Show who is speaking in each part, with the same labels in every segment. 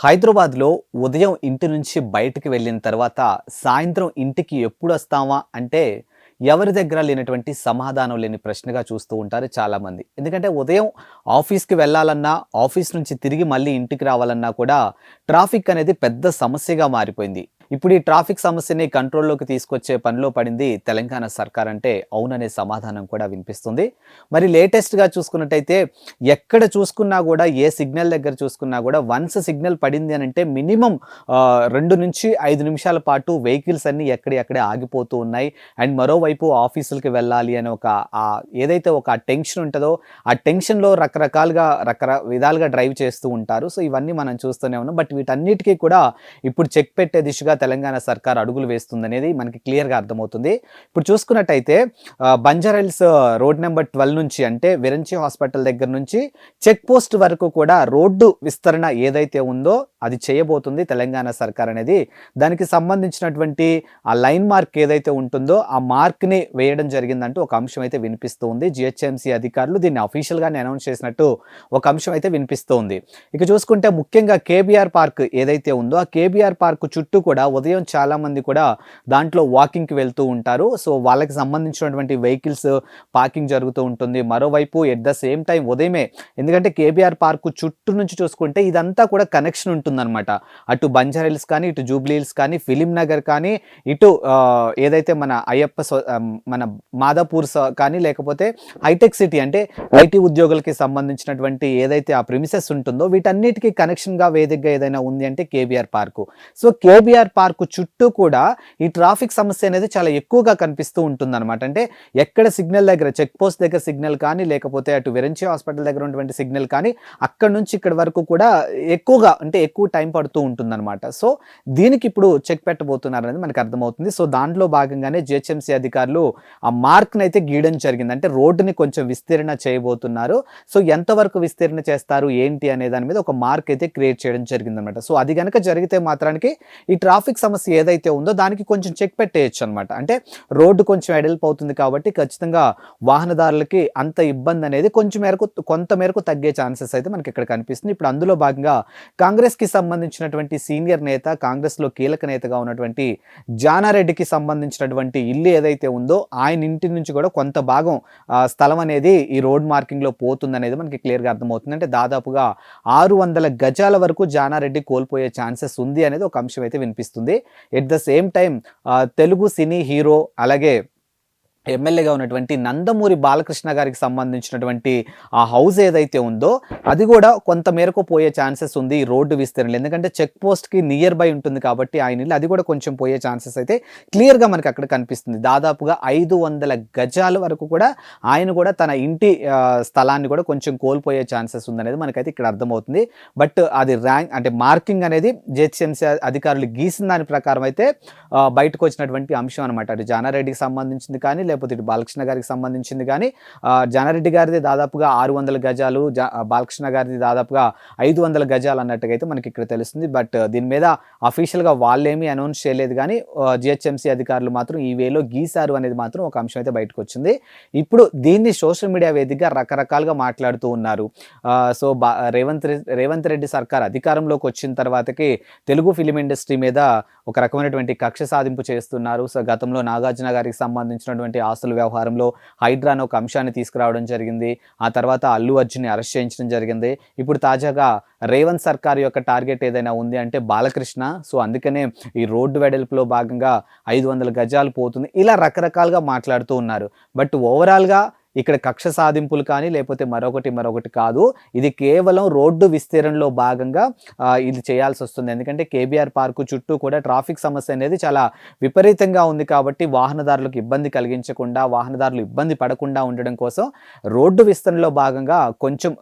Speaker 1: హైదరాబాద్లో ఉదయం ఇంటి నుంచి బయటికి వెళ్ళిన తర్వాత సాయంత్రం ఇంటికి ఎప్పుడు వస్తామా అంటే ఎవరి దగ్గర లేనటువంటి సమాధానం లేని ప్రశ్నగా చూస్తూ ఉంటారు చాలామంది. ఎందుకంటే ఉదయం ఆఫీస్కి వెళ్ళాలన్నా ఆఫీస్ నుంచి తిరిగి మళ్ళీ ఇంటికి రావాలన్నా కూడా ట్రాఫిక్ అనేది పెద్ద సమస్యగా మారిపోయింది. ఇప్పుడు ఈ ట్రాఫిక్ సమస్యని కంట్రోల్లోకి తీసుకొచ్చే పనిలో పడింది తెలంగాణ సర్కార్ అంటే అవుననే సమాధానం కూడా వినిపిస్తుంది. మరి లేటెస్ట్గా చూసుకున్నట్టయితే ఎక్కడ చూసుకున్నా కూడా ఏ సిగ్నల్ దగ్గర చూసుకున్నా కూడా వన్స్ సిగ్నల్ పడింది అని అంటే మినిమం రెండు నుంచి ఐదు నిమిషాల పాటు వెహికల్స్ అన్నీ ఎక్కడెక్కడే ఆగిపోతూ ఉన్నాయి. అండ్ మరోవైపు ఆఫీసులకి వెళ్ళాలి అని ఒక ఏదైతే ఒక టెన్షన్ ఉంటుందో ఆ టెన్షన్లో రకరకాలుగా రకర విధాలుగా డ్రైవ్ చేస్తూ ఉంటారు. సో ఇవన్నీ మనం చూస్తూనే ఉన్నాం. బట్ వీటన్నిటికీ కూడా ఇప్పుడు చెక్ పెట్టే దిశగా తెలంగాణ సర్కార్ అడుగులు వేస్తుందనేది మనకి క్లియర్గా అర్థమవుతుంది. ఇప్పుడు చూసుకున్నట్టయితే బంజారాయిల్స్ రోడ్ నెంబర్ ట్వెల్వ్ నుంచి అంటే విరంచి హాస్పిటల్ దగ్గర నుంచి చెక్ పోస్ట్ వరకు కూడా రోడ్డు విస్తరణ ఏదైతే ఉందో అది చేయబోతుంది తెలంగాణ సర్కార్ అనేది. దానికి సంబంధించినటువంటి ఆ లైన్ మార్క్ ఏదైతే ఉంటుందో ఆ మార్క్ని వేయడం జరిగిందంటూ ఒక అంశం అయితే వినిపిస్తూ ఉంది జిహెచ్ఎంసీ అధికారులు దీన్ని అఫీషియల్గానే అనౌన్స్ చేసినట్టు ఒక అంశం అయితే వినిపిస్తూ ఉంది ఇక చూసుకుంటే ముఖ్యంగా కేబీఆర్ పార్క్ ఏదైతే ఉందో ఆ కేబీఆర్ పార్క్ చుట్టూ కూడా ఉదయం చాలామంది కూడా దాంట్లో వాకింగ్కి వెళ్తూ ఉంటారు. సో వాళ్ళకి సంబంధించినటువంటి వెహికల్స్ పార్కింగ్ జరుగుతూ ఉంటుంది. మరోవైపు ఎట్ ద సేమ్ టైం ఉదయమే ఎందుకంటే కేబీఆర్ పార్క్ చుట్టూ నుంచి చూసుకుంటే ఇదంతా కూడా కనెక్షన్ ఉంటుందన్నమాట. అటు బంజారా కానీ ఇటు జూబ్లీ హిల్స్ కానీ ఫిలిం నగర్ కానీ ఇటు ఏదైతే మన అయ్యప్ప మన మాదాపూర్ కానీ లేకపోతే హైటెక్ సిటీ అంటే ఐటీ ఉద్యోగులకి సంబంధించినటువంటి ఏదైతే ఆ ప్రిమిసెస్ ఉంటుందో వీటన్నిటికీ కనెక్షన్గా వేదికగా ఏదైనా ఉంది అంటే KBR park. So KBR park చుట్టూ కూడా ఈ ట్రాఫిక్ సమస్య అనేది చాలా ఎక్కువగా కనిపిస్తూ ఉంటుంది అనమాట అంటే ఎక్కడ సిగ్నల్ దగ్గర చెక్ పోస్ట్ దగ్గర సిగ్నల్ కానీ లేకపోతే అటు విరంచి హాస్పిటల్ దగ్గర ఉన్నటువంటి సిగ్నల్ కానీ అక్కడ నుంచి ఇక్కడ వరకు కూడా ఎక్కువగా అంటే ఎక్కువ టైం పడుతూ ఉంటుంది అనమాట సో దీనికి ఇప్పుడు చెక్ పెట్టబోతున్నారు అనేది మనకు అర్థమవుతుంది. సో దాంట్లో భాగంగానే జిహెచ్ఎంసీ అధికారులు ఆ మార్క్ని అయితే గీయడం జరిగింది. అంటే రోడ్డుని కొంచెం విస్తీర్ణ చేయబోతున్నారు. సో ఎంతవరకు విస్తీర్ణ చేస్తారు ఏంటి అనే దాని మీద ఒక మార్క్ అయితే క్రియేట్ చేయడం జరిగింది అనమాట సో అది కనుక జరిగితే మాత్రానికి ఈ ట్రాఫిక్ సమస్య ఏదైతే ఉందో దానికి కొంచెం చెక్ పెట్టేయచ్చు అనమాట అంటే రోడ్డు కొంచెం ఎడల్పు అవుతుంది కాబట్టి ఖచ్చితంగా వాహనదారులకి అంత ఇబ్బంది అనేది కొంచెం మేరకు కొంత మేరకు తగ్గే ఛాన్సెస్ అయితే మనకి ఇక్కడ కనిపిస్తుంది. ఇప్పుడు అందులో భాగంగా కాంగ్రెస్కి సంబంధించినటువంటి సీనియర్ నేత కాంగ్రెస్లో కీలక నేతగా ఉన్నటువంటి జానారెడ్డికి సంబంధించినటువంటి ఇల్లు ఏదైతే ఉందో ఆయన ఇంటి నుంచి కూడా కొంత భాగం స్థలం అనేది ఈ రోడ్ మార్కింగ్లో పోతుంది అనేది మనకి క్లియర్గా అర్థమవుతుంది. అంటే దాదాపుగా ఆరు వందల గజాల వరకు జానారెడ్డి కోల్పోయే ఛాన్సెస్ ఉంది అనేది ఒక అంశం అయితే వినిపిస్తుంది. At the same time Telugu cine hero అలాగే ఎమ్మెల్యేగా ఉన్నటువంటి నందమూరి బాలకృష్ణ గారికి సంబంధించినటువంటి ఆ హౌస్ ఏదైతే ఉందో అది కూడా కొంత మేరకు పోయే ఛాన్సెస్ ఉంది ఈ రోడ్డు విస్తరణ ఎందుకంటే చెక్ పోస్ట్కి నియర్ బై ఉంటుంది కాబట్టి ఆయన ఇల్లు అది కూడా కొంచెం పోయే ఛాన్సెస్ అయితే క్లియర్గా మనకి అక్కడ కనిపిస్తుంది. దాదాపుగా ఐదు వందల గజాల వరకు కూడా ఆయన కూడా తన ఇంటి స్థలాన్ని కూడా కొంచెం కోల్పోయే ఛాన్సెస్ ఉందనేది మనకైతే ఇక్కడ అర్థమవుతుంది. బట్ అది ర్యాంక్ అంటే మార్కింగ్ అనేది జిహెచ్ఎంసీ అధికారులు గీసిన దాని ప్రకారం అయితే బయటకు వచ్చినటువంటి అంశం అనమాట అటు జానారెడ్డికి సంబంధించింది కానీ లేకపోతే ఇటు బాలకృష్ణ గారికి సంబంధించింది కానీ జానారెడ్డి గారిది దాదాపుగా ఆరు వందల గజాలు బాలకృష్ణ గారిది దాదాపుగా ఐదు వందల గజాలు అన్నట్టుగా అయితే మనకి ఇక్కడ తెలుస్తుంది. బట్ దీని మీద అఫీషియల్గా వాళ్ళేమీ అనౌన్స్ చేయలేదు కానీ జిహెచ్ఎంసీ అధికారులు మాత్రం ఈ వేలో గీశారు అనేది మాత్రం ఒక అంశం అయితే బయటకు వచ్చింది. ఇప్పుడు దీన్ని సోషల్ మీడియా వేదికగా రకరకాలుగా మాట్లాడుతూ ఉన్నారు. సో బా రేవంత్ రేవంత్ రెడ్డి సర్కార్ అధికారంలోకి వచ్చిన తర్వాతకి తెలుగు ఫిలిం ఇండస్ట్రీ మీద ఒక రకమైనటువంటి కక్ష సాధింపు చేస్తున్నారు. సో గతంలో నాగార్జున గారికి సంబంధించినటువంటి ఆస్తుల వ్యవహారంలో హైడ్రా ఒక అంశాన్ని తీసుకురావడం జరిగింది. ఆ తర్వాత అల్లు అర్జున్ని అరెస్ట్ చేయించడం జరిగింది. ఇప్పుడు తాజాగా రేవంత్ సర్కార్ యొక్క టార్గెట్ ఏదైనా ఉంది అంటే బాలకృష్ణ. సో అందుకనే ఈ రోడ్డు వెడల్పులో భాగంగా ఐదు వందల గజాలు పోతుంది. ఇలా రకరకాలుగా మాట్లాడుతూ ఉన్నారు. బట్ ఓవరాల్గా ఇక్కడ కక్ష సాధింపులు కానీ లేకపోతే మరొకటి మరొకటి కాదు. ఇది కేవలం రోడ్డు విస్తీర్ణంలో భాగంగా ఇది చేయాల్సి వస్తుంది. ఎందుకంటే కేబీఆర్ పార్కు చుట్టూ కూడా ట్రాఫిక్ సమస్య అనేది చాలా విపరీతంగా ఉంది కాబట్టి వాహనదారులకు ఇబ్బంది కలిగించకుండా వాహనదారులు ఇబ్బంది పడకుండా ఉండడం కోసం రోడ్డు విస్తరణలో భాగంగా కొంచెం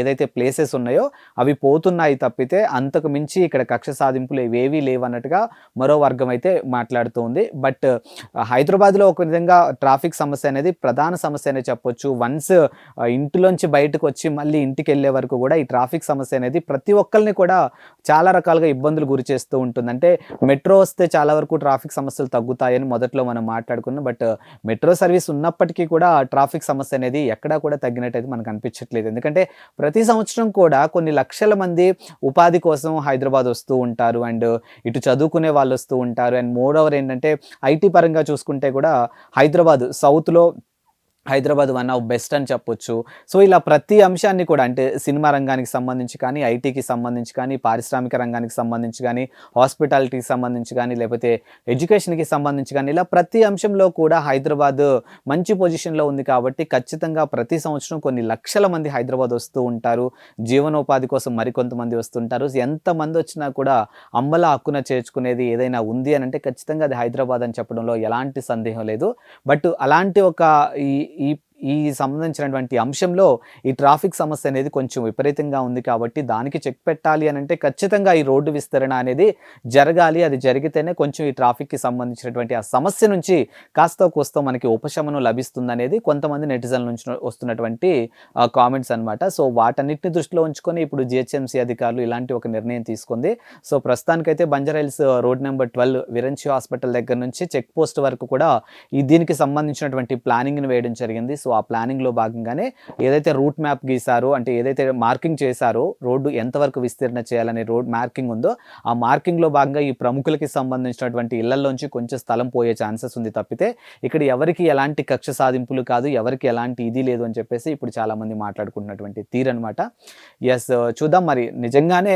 Speaker 1: ఏదైతే ప్లేసెస్ ఉన్నాయో అవి పోతున్నాయి తప్పితే అంతకు మించి ఇక్కడ కక్ష సాధింపులు ఏవేవీ లేవు అన్నట్టుగా మరో వర్గం అయితే మాట్లాడుతూ ఉంది బట్ హైదరాబాద్లో ఒక విధంగా ట్రాఫిక్ సమస్య అనేది ప్రధాన సమస్య అనే చెప్పొచ్చు. వన్స్ ఇంటిలోంచి బయటకు వచ్చి మళ్ళీ ఇంటికి వెళ్ళే వరకు కూడా ఈ ట్రాఫిక్ సమస్య అనేది ప్రతి ఒక్కరిని కూడా చాలా రకాలుగా ఇబ్బందులు గురి చేస్తూ ఉంటుంది. అంటే మెట్రో వస్తే చాలా వరకు ట్రాఫిక్ సమస్యలు తగ్గుతాయని మొదట్లో మనం మాట్లాడుకున్నాం. బట్ మెట్రో సర్వీస్ ఉన్నప్పటికీ కూడా ట్రాఫిక్ సమస్య అనేది ఎక్కడా కూడా తగ్గినట్టయితే మనకు అనిపించట్లేదు. ఎందుకంటే ప్రతి సంవత్సరం కూడా కొన్ని లక్షల మంది ఉపాధి కోసం హైదరాబాద్ వస్తూ ఉంటారు. అండ్ ఇటు చదువుకునే వాళ్ళు వస్తూ ఉంటారు. అండ్ మోర్ ఓవర్ ఏంటంటే ఐటీ పరంగా చూసుకుంటే కూడా హైదరాబాద్ సౌత్లో హైదరాబాద్ వన్ ఆఫ్ బెస్ట్ అని చెప్పొచ్చు. సో ఇలా ప్రతి అంశాన్ని కూడా అంటే సినిమా రంగానికి సంబంధించి కానీ ఐటీకి సంబంధించి కానీ పారిశ్రామిక రంగానికి సంబంధించి కానీ హాస్పిటాలిటీకి సంబంధించి కానీ లేకపోతే ఎడ్యుకేషన్కి సంబంధించి కానీ ఇలా ప్రతి అంశంలో కూడా హైదరాబాద్ మంచి పొజిషన్లో ఉంది కాబట్టి ఖచ్చితంగా ప్రతి సంవత్సరం కొన్ని లక్షల మంది హైదరాబాద్ వస్తూ ఉంటారు. జీవనోపాధి కోసం మరికొంతమంది వస్తుంటారు. ఎంతమంది వచ్చినా కూడా అమ్మల హక్కున చేర్చుకునేది ఏదైనా ఉంది అని అంటే ఖచ్చితంగా అది హైదరాబాద్ అని చెప్పడంలో ఎలాంటి సందేహం లేదు. బట్ అలాంటి ఒక ఈ ఈ ఈ సంబంధించినటువంటి అంశంలో ఈ ట్రాఫిక్ సమస్య అనేది కొంచెం విపరీతంగా ఉంది కాబట్టి దానికి చెక్ పెట్టాలి అని అంటే ఖచ్చితంగా ఈ రోడ్డు విస్తరణ అనేది జరగాలి. అది జరిగితేనే కొంచెం ఈ ట్రాఫిక్కి సంబంధించినటువంటి ఆ సమస్య నుంచి కాస్త కోస్తో మనకి ఉపశమనం లభిస్తుంది అనేది కొంతమంది నెటిజన్ల నుంచి వస్తున్నటువంటి కామెంట్స్ అనమాట సో వాటన్నిటిని దృష్టిలో ఉంచుకొని ఇప్పుడు జిహెచ్ఎంసీ అధికారులు ఇలాంటి ఒక నిర్ణయం తీసుకుంది. సో ప్రస్తుతానికైతే Banjara Hills road number twelve Virinchi hospital దగ్గర నుంచి చెక్ పోస్ట్ వరకు కూడా ఈ దీనికి సంబంధించినటువంటి ప్లానింగ్ని వేయడం జరిగింది. సో ఆ ప్లానింగ్లో భాగంగానే ఏదైతే రూట్ మ్యాప్ గీసారో అంటే ఏదైతే మార్కింగ్ చేశారో రోడ్డు ఎంతవరకు విస్తీర్ణ చేయాలనే రోడ్ మార్కింగ్ ఉందో ఆ మార్కింగ్లో భాగంగా ఈ ప్రముఖులకి సంబంధించినటువంటి ఇళ్ళలోంచి కొంచెం స్థలం పోయే ఛాన్సెస్ ఉంది తప్పితే ఇక్కడ ఎవరికి ఎలాంటి కక్ష సాధింపులు కాదు ఎవరికి ఎలాంటి ఇది లేదు అని చెప్పేసి ఇప్పుడు చాలామంది మాట్లాడుకుంటున్నటువంటి తీరనమాట. ఎస్ చూద్దాం మరి. నిజంగానే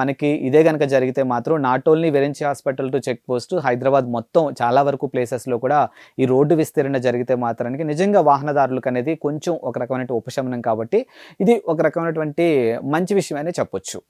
Speaker 1: మనకి ఇదే కనుక జరిగితే మాత్రం not only Virinchi hospital to check post Hyderabad మొత్తం చాలా వరకు ప్లేసెస్లో కూడా ఈ రోడ్డు విస్తీరణ జరిగితే మాత్రానికి నిజంగా వాహనదారులు అనేది కొంచెం ఒక రకమైన ఉపశమనం కాబట్టి ఇది ఒక రకమైనటువంటి మంచి విషయం అనే చెప్పొచ్చు.